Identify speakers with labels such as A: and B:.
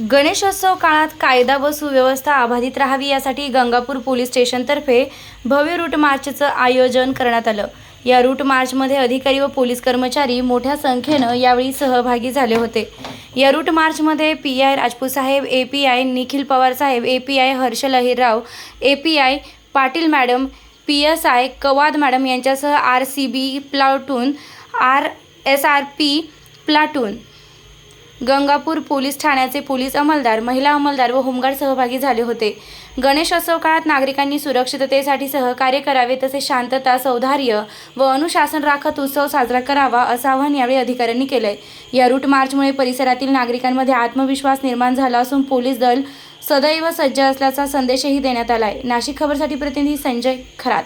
A: गणेशोत्सव काळात कायदा व सुव्यवस्था अबाधित राहावी यासाठी गंगापूर पोलीस स्टेशनतर्फे भव्य रूट मार्चचं आयोजन करण्यात आलं. या रूट मार्चमध्ये अधिकारी व पोलीस कर्मचारी मोठ्या संख्येनं यावेळी सहभागी झाले होते. या रूट मार्चमध्ये P I Rajput Saheb A P I Nikhil Pawar Saheb A P I Harshal Ahirrao A P I Patil madam P S I Kawad madam यांच्यासह R C B platoon R S R P platoon Gangapur police ठाण्याचे police अंमलदार महिला अंमलदार व home guard सहभागी झाले होते. गणेशोत्सव काळात नागरिकांनी सुरक्षिततेसाठी सहकार्य करावे तसे शांतता सौधार्य व अनुशासन राखत उत्सव साजरा करावा असं आवाहन यावेळी अधिकाऱ्यांनी केलंय. या रूट मार्चमुळे परिसरातील नागरिकांमध्ये आत्मविश्वास निर्माण झाला असून पोलीस दल सदैव सज्ज असल्याचा संदेशही देण्यात आलाय. नाशिक खबरसाठी प्रतिनिधी संजय खरात.